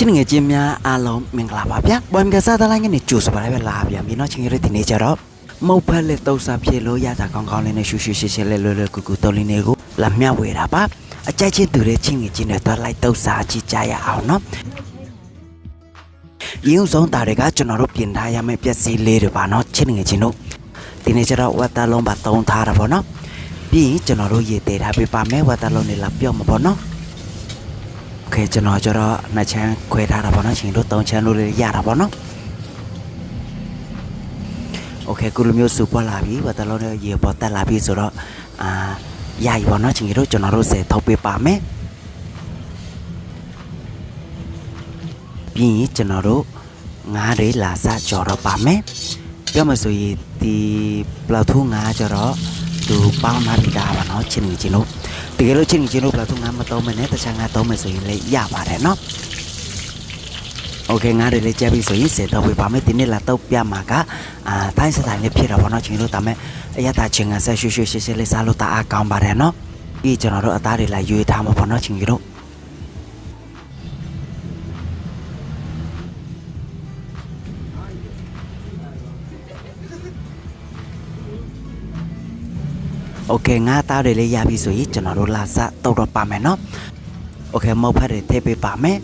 ချင်းငယ်ချင်းများအားလုံးမင်္ဂလာပါဗျာ။ဘွမ်ကစားသလိုင်းကနေကြိုဆိုပါရပဲလာဗျာ။မြေနောက်ချင်းရတဲ့ဒီနေ့ကျတော့မုတ်ဖက်လက်တုပ်စာဖြစ်လို့ရတာကောင်းကောင်းလေးနဲ့ရှူရှူရှည်ရှည်လေးလွယ်လွယ်ကူကူတော်လင်းလေးကိုလာမျှဝေတာပါ။အကြိုက်ချင်းသူတဲ့ချင်းငယ်ချင်းတွေတော့လိုက်တုပ်စာကြည့်ကြရအောင်နော်။ရင်းဆုံးတာတွေကကျွန်တော်တို့ပြင်ထားရမယ့်ပျက်စီးလေးတွေပါနော်ချင်းငယ်ချင်းတို့။ဒီနေ့ကျတော့ဝတ်သားလုံးပါသုံးထားတာပေါ့နော်။ပြီးရင်ကျွန်တော်တို့ရေတည်ထားပေးပါမယ်ဝတ်သားလုံးတွေလာပြော့မှာပေါ့နော်။ โอเคကျွန်တော်ကျတော့နှစ်ချမ်းခွဲထားတာပေါ့နော်ရှင်တို့သုံးချမ်းလို့လည်းရတာပေါ့နော်โอเคကုလိုမျိုးစူပေါ်လာပြီဘာတလုံးနဲ့ရေပေါ်တက်လာပြီဆိုတော့အာရပြီပေါ့နော်ရှင်တို့ကျွန်တော်တို့ဆယ်ထောက်ပေးပါမယ်ပြီးရင်ကျွန်တော်တို့ငါးတွေလာစကြော်တော့ပါမယ်ပြောမှဆိုရင်ဒီပလောက်ထူးငါးကျတော့သူပေါင်းထားပြီးသားပါနော်ချင်းကြီးချင်းတို့ တကယ်လို့ချင်းချင်းတို့ပလာသူငါမတော့မနဲ့တခြားငါတော့မယ်ဆိုရင်လည်းရပါတယ်နော်โอเคငါတွေလည်းကြပြီဆိုရင်စေတော့ပြပါမယ်ဒီနေ့လာတော့ပြမှာကအာတိုင်းစတိုင်းလေးဖြစ်တော့ဗောနော်ချင်းတို့ဒါမဲ့အရတာချင်းငါဆက်ရွှွှွှရှင်းရှင်းလေးစားလို့တအားကောင်းပါတယ်နော်ပြီးကျွန်တော်တို့အသားတွေလာရွေးထားမှာဗောနော်ချင်းတို့ โอเคငါသားတွေလည်းရပြီဆိုရင်ကျွန်တော်တို့လာစတော့တော့ပါမယ်နော်โอเคမောက်ဖက်တွေထည့်ပေးပါမယ်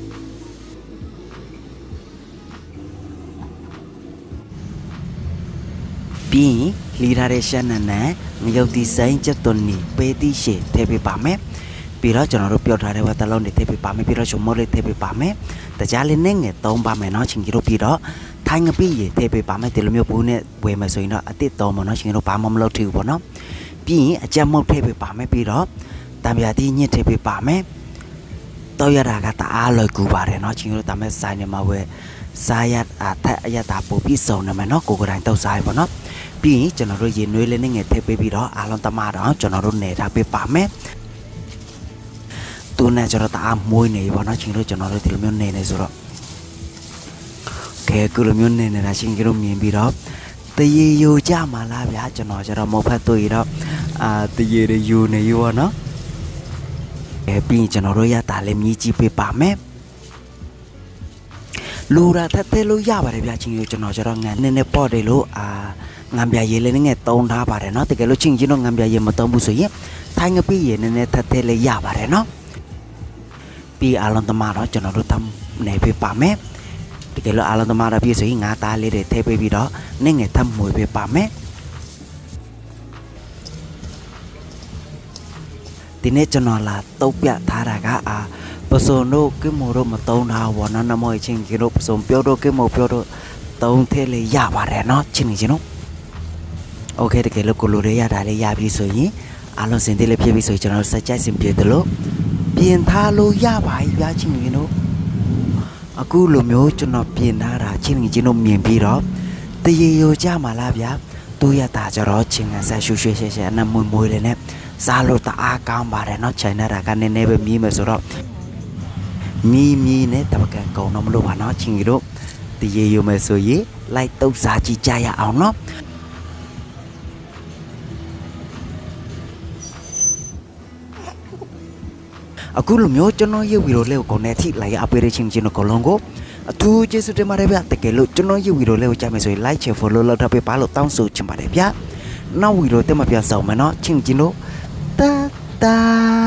ပြီးရင်လီထားတဲ့ရှမ်းနံနံငရုတ်ဒီဇိုင်းချက်သွန်နီပေးတိရှေထည့်ပေးပါမယ်ပြီးတော့ကျွန်တော်တို့ပြောထားတဲ့ဝတ်တလုံးတွေထည့်ပေးပါမယ်ပြီးတော့ချုံမောလေးထည့်ပေးပါမယ်တကြားလေးနဲ့ငယ်သုံးပါမယ်เนาะချင်းကြီးတို့ပြီးတော့ထိုင်းငပိရေထည့်ပေးပါမယ်ဒီလိုမျိုးဘူးနဲ့ဝယ်မယ်ဆိုရင်တော့အစ်စ်သုံးပါเนาะချင်းကြီးတို့ဘာမှမလုပ်ထီဘူးပေါ့နော် ပြီးရင်အကြက်မုတ်ထည့်ပေးပါမယ်ပြီးတော့တံပြာတိညစ်ထည့်ပေးပါမယ်တော့ရတာကတအားလွယ်ကူပါတယ်เนาะချင်းကြီးတို့ဒါမဲ့ဆိုင်နေမှာဝယ်စားရအထက်အရတာပို့ပြီးစုံနေမယ်เนาะကိုကိုယ်တိုင်တော့စားရပါเนาะ ပြီးရင်ကျွန်တော်တို့ရေနွေးလေးနဲ့ငယ်ထည့်ပေးပြီးတော့အားလုံးတမတော့ကျွန်တော်တို့နေထားပေးပါမယ်သူနဲ့ကျွန်တော်တအားမွေးနေပြီပေါ့နော်ချင်းတို့ကျွန်တော်တို့ဒီလိုမျိုးနေနေဆိုတော့ကဲကုလိုမျိုးနေနေတာချင်းတို့မြင်ပြီးတော့ တရေယိုကြမှာလားဗျာကျွန်တော်ကျတော့မဟုတ်ဖက်တွေ့ရတော့အာတရေတွေယိုနေရောနော်အဲပြီးရင်ကျွန်တော်တို့ရတာလည်းမြည်ကြည့်ပေးပါမယ်လူရာထက်သေးလို့ရပါတယ်ဗျာချင်းကြီးကျွန်တော်ကျတော့ငန်နေနေပေါ့တယ်လို့အာငံပြရေလေးနဲ့တုံးထားပါတယ်နော်တကယ်လို့ချင်းကြီးတော့ငံပြရေမတုံးဘူးဆိုရင်ထိုင်းကပြီးရေနေနေထက်သေးလေးရပါတယ်နော်ပြီးအလုံးသမားတော့ကျွန်တော်တို့တမ်းနေပေးပါမယ် တကယ်လို့အလုံးသမားတော့ပြည့်ဆိုရင်ငါးသားလေးတွေထည့်ပေးပြီးတော့နင်းငယ်ထပ်မွေပြပါမယ်ဒီနေ့ကျွန်တော်လာတုတ်ပြထားတာကအာပစုံတို့ကိမိုတို့မတုံးထားဘောနော်နမောချင်းကြီးတို့ပစုံပြောတို့ကိမိုပြောတို့တုံးထဲလေးရပါတယ်เนาะချင်းချင်းတို့ โอเคတကယ်လို့ကိုလိုတွေရတာလေးရပြီဆိုရင်အားလုံးစင်သေးလေးဖြစ်ပြီဆိုရင်ကျွန်တော်တို့စက်ကြိုက်စင်ပြေတယ်လို့ပြင်ထားလို့ရပါပြီဗျာချင်းကြီးတို့ အခုလိုမျိုးကျွန်တော်ပြင်ထားတာချင်းကြီးတို့မြင်ပြီးတော့တရေရိုကြမှာလားဗျာသူရတာကြတော့ချင်းကဆက်ရှူရှွေရှဲရှဲအနမွေမွေလေးနဲ့စားလို့တအားကောင်းပါတယ်เนาะချိုင်နေတာကနည်းနည်းပဲမြည်မယ်ဆိုတော့မီမီနဲ့တပကံကုံတော့မလို့ပါเนาะချင်းကြီးတို့တရေရိုမယ်ဆိုရင်လိုက်တုပ်စားကြည့်ကြရအောင်เนาะ အခုလိုမျိုးကျွန်တော်ရုပ်ဗီဒီယိုလေးကို connect ထိလိုက်ရအပေးရချင်းချင်းကိုလုံးကိုအထူးကျေးဇူးတင်ပါတယ်ဗျတကယ်လို့ကျွန်တော်ရုပ်ဗီဒီယိုလေးကိုကြိုက်မယ်ဆိုရင် like share follow လုပ်ထားပေးပါလို့တောင်းဆိုချင်ပါတယ်ဗျနောက်ဗီဒီယိုတက်မှပြန်ဆောင်မယ်နော်ချင်းချင်းတို့တာတာ